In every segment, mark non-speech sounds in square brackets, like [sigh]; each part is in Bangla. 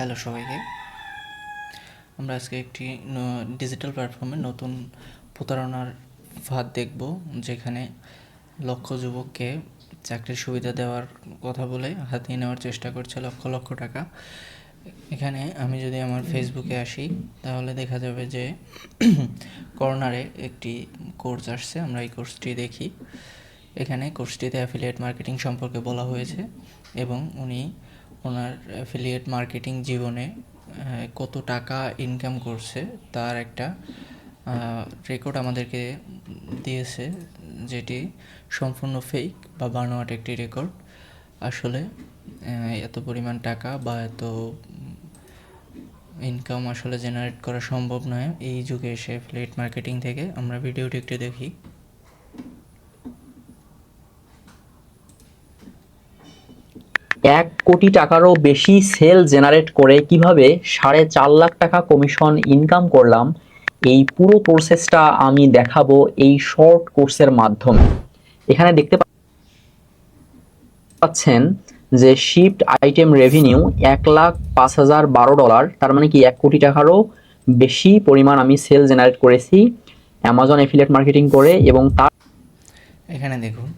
হ্যালো সবাইকে। আমরা আজকে একটি ডিজিটাল প্ল্যাটফর্মে নতুন প্রতারণার ফাঁদ দেখব, যেখানে লক্ষ যুবককে চাকরির সুবিধা দেওয়ার কথা বলে হাতিয়ে নেওয়ার চেষ্টা করছে লক্ষ লক্ষ টাকা। এখানে আমি যদি আমার ফেসবুকে আসি, তাহলে দেখা যাবে যে [clears throat] কর্নারে একটি কোর্স আসছে, আমরা এই কোর্সটি দেখি। এখানে কোর্সটিতে অ্যাফিলিয়েট মার্কেটিং সম্পর্কে বলা হয়েছে এবং উনি ওনার অ্যাফিলিয়েট মার্কেটিং জীবনে কত টাকা ইনকাম করছে তার একটা রেকর্ড আমাদেরকে দিয়েছে যেটি সম্পূর্ণ ফেক বা বানোয়াট একটি রেকর্ড আসলে এত পরিমাণ টাকা বা এত ইনকাম আসলে জেনারেট করা সম্ভব নয়। এই যুগে এসে অ্যাফিলিয়েট মার্কেটিং থেকে আমরা ভিডিওটি একটু দেখি। এক কোটি টাকারও বেশি সেল জেনারেট করে কীভাবে সাড়ে চার লাখ টাকা কমিশন ইনকাম করলাম, এই পুরো প্রসেসটা আমি দেখাবো এই শর্ট কোর্সের মাধ্যমে। এখানে দেখতে পাচ্ছেন যে শিফট আইটেম রেভিনিউ এক লাখ পাঁচ হাজার বারো ডলার, তার মানে কি এক কোটি টাকারও বেশি পরিমাণ আমি সেল জেনারেট করেছি, অ্যামাজন এফিলিয়েট মার্কেটিং করে এবং তার এখানে দেখুন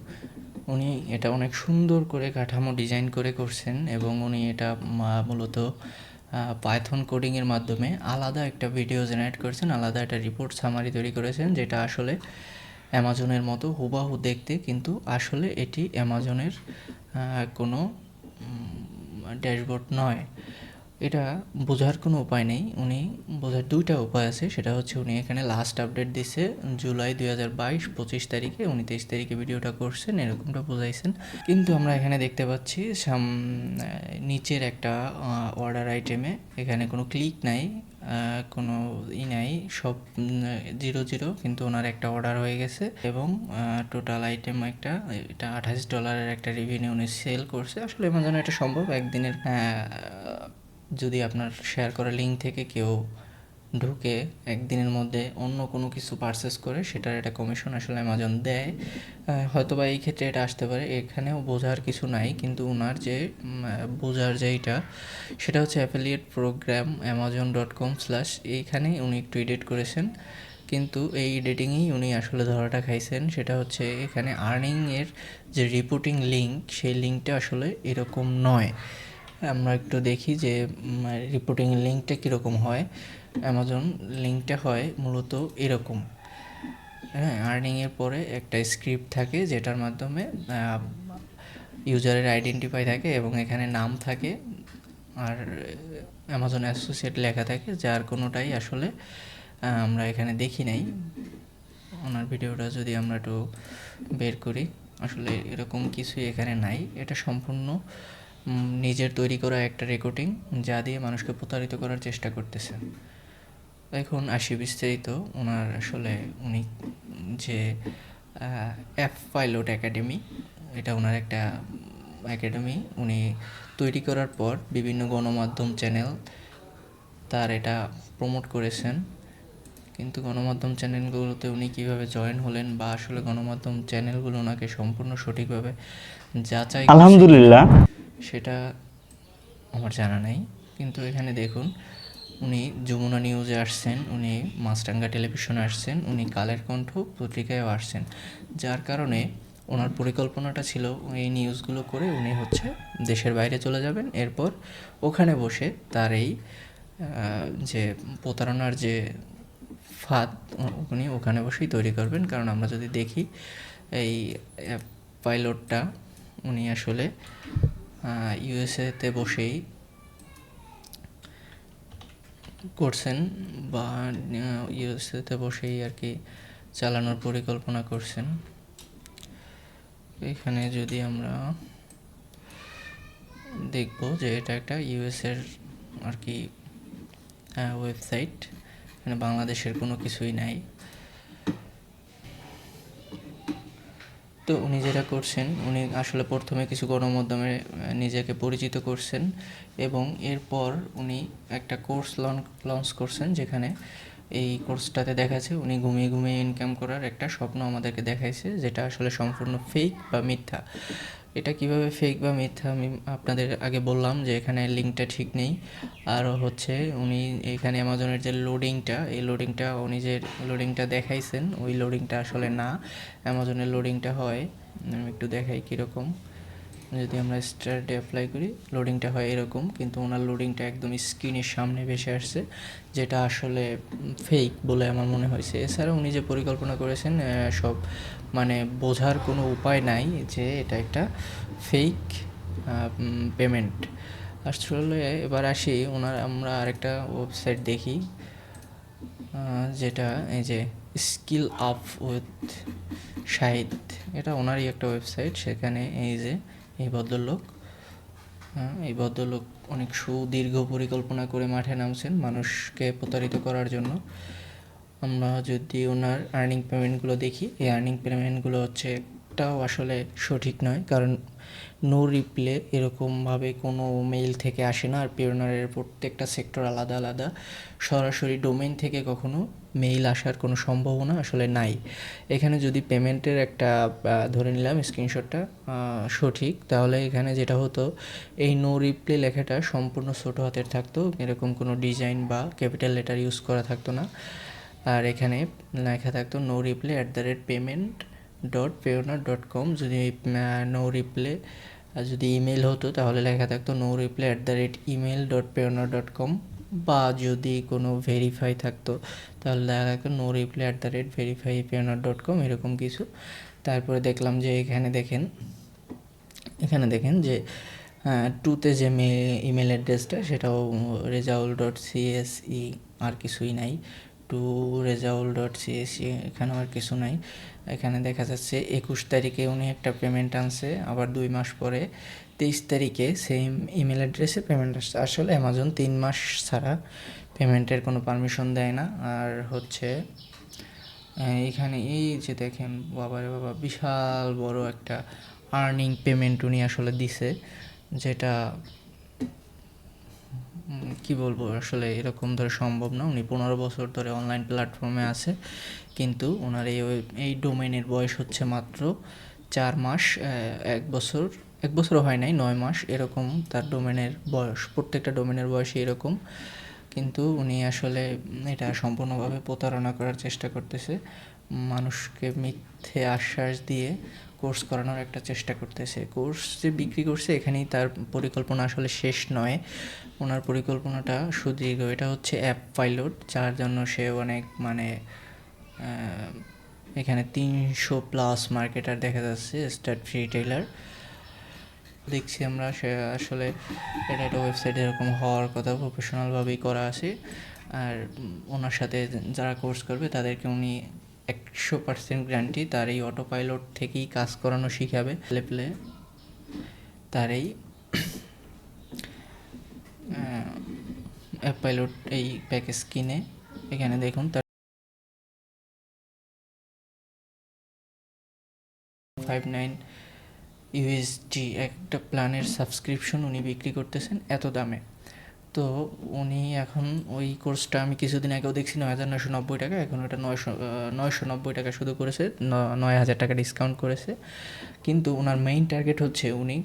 উনি এটা অনেক সুন্দর করে কাঠামো ডিজাইন করে করছেন এবং উনি এটা মূলত পাইথন কোডিংয়ের মাধ্যমে আলাদা একটা ভিডিও জেনারেট করেছেন, আলাদা একটা রিপোর্ট সামারি তৈরি করেছেন, যেটা আসলে অ্যামাজনের মতো হুবাহু দেখতে কিন্তু আসলে এটি অ্যামাজনের কোনো ড্যাশবোর্ড নয়। এটা বোঝার কোনো উপায় নেই। উনি বোঝার দুইটা উপায় আছে। সেটা হচ্ছে উনি এখানে লাস্ট আপডেট দিছে জুলাই দুই হাজার বাইশ পঁচিশ তারিখে। উনি তেইশ তারিখে ভিডিওটা করছেন এরকমটা বোঝাইছেন। কিন্তু আমরা এখানে দেখতে পাচ্ছি সাম নিচের একটা অর্ডার আইটেমে এখানে কোনো ক্লিক নাই কোনো ই নাই সব জিরো জিরো কিন্তু ওনার একটা অর্ডার হয়ে গেছে এবং টোটাল আইটেম একটা এটা আঠাশ ডলারের একটা রিভিনিউ উনি সেল করছে। আসলে এমন যেন এটা সম্ভব একদিনের আহ, যদি আপনার শেয়ার করা লিঙ্ক থেকে কেউ ঢুকে একদিনের মধ্যে অন্য কোনো কিছু পারচেস করে, সেটার একটা কমিশন আসলে অ্যামাজন দেয়। হয়তো বা এই ক্ষেত্রে এটা আসতে পারে। এখানেও বোঝার কিছু নাই, কিন্তু ওনার যে বোঝার যেইটা সেটা হচ্ছে affiliate program Amazon dot com slash এইখানে উনি একটু এডিট করেছেন। কিন্তু এই এডিটিংয়েই উনি আসলে ধরাটা খাইছেন, সেটা হচ্ছে এখানে আর্নিংয়ের যে রিপোর্টিং লিঙ্ক সেই লিঙ্কটা আসলে এরকম নয়। আমরা একটু দেখি যে রিপোর্টিং লিঙ্কটা কীরকম হয়। অ্যামাজন লিঙ্কটা হয় মূলত এরকম। হ্যাঁ আর্নিংয়ের পরে একটা স্ক্রিপ্ট থাকে যেটার মাধ্যমে ইউজারের আইডেন্টিফাই থাকে এবং এখানে নাম থাকে। আর অ্যামাজন অ্যাসোসিয়েট লেখা থাকে, যার কোনোটাই আসলে আমরা এখানে দেখি নাই। ওনার ভিডিওটা যদি আমরা একটু বের করি, আসলে এরকম কিছুই এখানে নাই। এটা সম্পূর্ণ নিজের তৈরি করা একটা রেকর্ডিং যা দিয়ে মানুষকে প্রতারিত করার চেষ্টা করতেছে। এখন আসি বিস্তারিত, ওনার আসলে উনি যে অ্যাপ পাইলট একাডেমি এটা ওনার একটা একাডেমি উনি তৈরি করার পর বিভিন্ন গণমাধ্যম চ্যানেল তার এটা প্রমোট করেছেন। কিন্তু গণমাধ্যম চ্যানেলগুলোতে উনি কীভাবে জয়েন হলেন বা আসলে গণমাধ্যম চ্যানেলগুলো ওনাকে সম্পূর্ণ সঠিকভাবে যাচাই আলহামদুলিল্লাহ। সেটা আমার জানা নেই। কিন্তু এখানে দেখুন, উনি যমুনা নিউজে আসছেন, উনি মাছরাঙ্গা টেলিভিশনে আসছেন, উনি কালের কণ্ঠ পত্রিকায়ও আসছেন। যার কারণে ওনার পরিকল্পনাটা ছিল এই নিউজগুলো করে উনি হচ্ছে দেশের বাইরে চলে যাবেন। এরপর ওখানে বসে তার এই যে প্রতারণার যে ফাঁদ, উনি ওখানে বসেই তৈরি করবেন। কারণ আমরা যদি দেখি, এই পাইলটটা উনি আসলে ইউএসএতে বসেই করছেন বা ইউএসএতে বসেই আর কি চালানোর পরিকল্পনা করছেন। এখানে যদি আমরা দেখব যে এটা একটা ইউএসের আর কি ওয়েবসাইট এখানে বাংলাদেশের কোনো কিছুই নাই। তো উনি যেটা করছেন, উনি আসলে প্রথমে কিছু গণমাধ্যমে নিজেকে পরিচিত করছেন এবং এরপর উনি একটা কোর্স লঞ্চ করছেন যেখানে এই কোর্সটাতে দেখাচ্ছে উনি ঘুমিয়ে ঘুমিয়ে ইনকাম করার একটা স্বপ্ন আমাদেরকে দেখাইছে, যেটা আসলে সম্পূর্ণ ফেক বা মিথ্যা। এটা কীভাবে ফেক বা মিথ্যা আমি আপনাদের আগে বললাম যে এখানে লিঙ্কটা ঠিক নেই। আর হচ্ছে উনি এখানে অ্যামাজনের যে লোডিংটা এই লোডিংটা উনি যে লোডিংটা দেখাইছেন, ওই লোডিংটা আসলে না। অ্যামাজনের লোডিংটা হয়। আমি একটু দেখাই কীরকম। যদি আমরা স্টার্টে অ্যাপ্লাই করি লোডিংটা হয় এরকম, কিন্তু ওনার লোডিংটা একদম স্ক্রিনের সামনে ভেসে আসছে, যেটা আসলে ফেক বলে আমার মনে হয়েছে। এছাড়া উনি যে পরিকল্পনা করেছেন সব মানে বোঝার কোনো উপায় নাই যে এটা একটা ফেক পেমেন্ট আসলে এবার আসি, ওনার আমরা আরেকটা ওয়েবসাইট দেখি যেটা এই যে স্কিল আপ উইথ শাহিদ এটা ওনারই একটা ওয়েবসাইট সেখানে এই যে এই ভদ্রলোক হ্যাঁ, এই ভদ্রলোক অনেক সুদীর্ঘ পরিকল্পনা করে মাঠে নামছেন মানুষকে প্রতারিত করার জন্য। আমরা যদি ওনার আর্নিং পেমেন্টগুলো দেখি এই আর্নিং পেমেন্টগুলো হচ্ছে একটাও আসলে সঠিক নয় কারণ নো রিপ্লে এরকমভাবে কোনো মেইল থেকে আসে না আর পিওনারের প্রত্যেকটা সেক্টর আলাদা আলাদা। সরাসরি ডোমেন থেকে কখনো মেইল আসার কোনো সম্ভাবনা আসলে নাই। এখানে যদি পেমেন্টের একটা ধরে নিলাম স্ক্রিনশটটা সঠিক, তাহলে এখানে যেটা হতো, এই নো রিপ্লে লেখাটা সম্পূর্ণ ছোটো হাতের থাকতো, এরকম কোনো ডিজাইন বা ক্যাপিটাল লেটার ইউজ করা থাকতো না। আর এখানে লেখা থাকতো no reply at the rate payment dot Payoneer dot com যদি নো রিপ্লে যদি ইমেল হতো, তাহলে লেখা থাকতো no reply at the rate email dot Payoneer dot com বা যদি কোনো ভেরিফাই থাকতো, তাহলে দেখা গেল no reply at the rate verify Payoneer dot com এরকম কিছু। তারপরে দেখলাম যে এখানে দেখেন এখানে দেখেন যে টুতে যে মে ইমেল অ্যাড্রেসটা সেটাও রেজাউল ডট সিএসই আর কিছুই নাই। টু রেজাউল ডট সিএসই এখানেও আর কিছু নাই। এখানে দেখা যাচ্ছে একুশ তারিখে উনি একটা পেমেন্ট আনছে, আবার দুই মাস পরে তেইশ তারিখে সেম ইমেল অ্যাড্রেসে পেমেন্ট আসছে। আসলে অ্যামাজন তিন মাস ছাড়া পেমেন্টের কোনো পারমিশন দেয় না। আর হচ্ছে এখানে এই যে দেখেন বাবারে বাবা, বিশাল বড় একটা আর্নিং পেমেন্ট উনি আসলে দিছে, যেটা কি বলব, আসলে এরকম ধরে সম্ভব না। উনি পনেরো বছর ধরে অনলাইন প্ল্যাটফর্মে আছে। কিন্তু ওনার এই এই ডোমেনের বয়স হচ্ছে মাত্র চার মাস এক বছর, এক বছরও হয় নাই, নয় মাস এরকম তার ডোমেনের বয়স। প্রত্যেকটা ডোমেনের বয়সই এরকম। কিন্তু উনি আসলে এটা সম্পূর্ণভাবে প্রতারণা করার চেষ্টা করতেছে। মানুষকে মিথ্যে আশ্বাস দিয়ে কোর্স করানোর একটা চেষ্টা করতেছে। কোর্স যে বিক্রি করছে, এখানেই তার পরিকল্পনা আসলে শেষ নয়। ওনার পরিকল্পনাটা সুদীর্ঘ এটা হচ্ছে অ্যাপ পাইলট যার জন্য সে অনেক মানে এখানে তিনশো প্লাস মার্কেটার দেখা যাচ্ছে স্টার্ট ফ্রি টেলার দেখছি আমরা সে আসলে, এটা একটা ওয়েবসাইট এরকম হওয়ার কথা প্রফেশনালভাবেই করা আছে। আর ওনার সাথে যারা কোর্স করবে, তাদেরকে উনি একশো পার্সেন্ট গ্যারান্টি তার এই অটো পাইলট থেকেই কাজ করানো শিখাবে। প্লে প্লে তার এই পাইলট এই প্যাকেজ কিনে এখানে দেখুন, তার ফাইভ নাইন ইউএসডি একটা প্ল্যানের সাবস্ক্রিপশন উনি বিক্রি করতেছেন এত দামে। তো উনি এখন ওই কোর্সটা আমি কিছুদিন আগেও দেখছি, নয় হাজার নয়শো নব্বই টাকা, এখন ওটা নয়শো নয়শো নব্বই টাকা শুধু করেছে নয় হাজার টাকা ডিসকাউন্ট করেছে। কিন্তু ওনার মেইন টার্গেট হচ্ছে উনি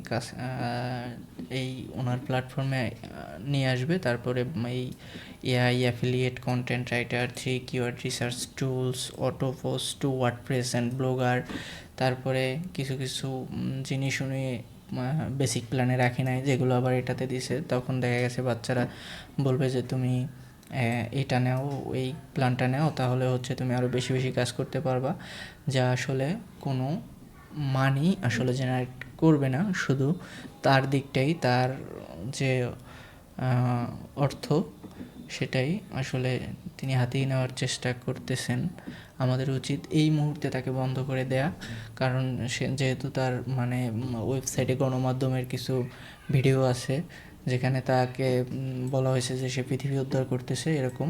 এই ওনার প্ল্যাটফর্মে নিয়ে আসবে। তারপরে এই AI affiliate content writer three keyword research tools auto post to WordPress and blogger তারপরে কিছু কিছু জিনিস উনি বেসিক প্ল্যানে রাখি নাই, যেগুলো আবার এটাতে দিছে। তখন দেখা গেছে বাচ্চারা বলবে যে, তুমি এটা নাও, এই প্ল্যানটা নাও, তাহলে হচ্ছে তুমি আরও বেশি বেশি কাজ করতে পারবা। যা আসলে কোনো মানি আসলে জেনারেট করবে না। শুধু তার দিকটাই, তার যে অর্থ, সেটাই আসলে তিনি হাতিয়ে নেওয়ার চেষ্টা করতেছেন। আমাদের উচিত এই মুহূর্তে তাকে বন্ধ করে দেয়া। কারণ সে যেহেতু তার মানে ওয়েবসাইটে গণমাধ্যমের কিছু ভিডিও আছে, যেখানে তাকে বলা হয়েছে যে সে পৃথিবী উদ্ধার করতেছে এরকম,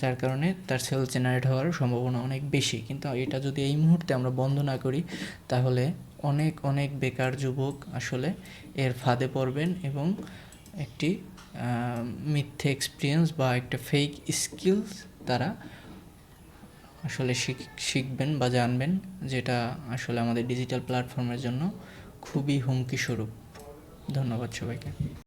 যার কারণে তার সেল জেনারেট হওয়ার সম্ভাবনা অনেক বেশি। কিন্তু এটা যদি এই মুহূর্তে আমরা বন্ধ না করি, তাহলে অনেক অনেক বেকার যুবক আসলে এর ফাঁদে পড়বেন এবং একটি মিথ্যে এক্সপিরিয়েন্স বা একটা ফেক স্কিলস তারা আসলে শিখ- শিখবেন বা জানবেন, যেটা আসলে আমাদের ডিজিটাল প্ল্যাটফর্মের জন্য খুবই হুমকিস্বরূপ ধন্যবাদ সবাইকে।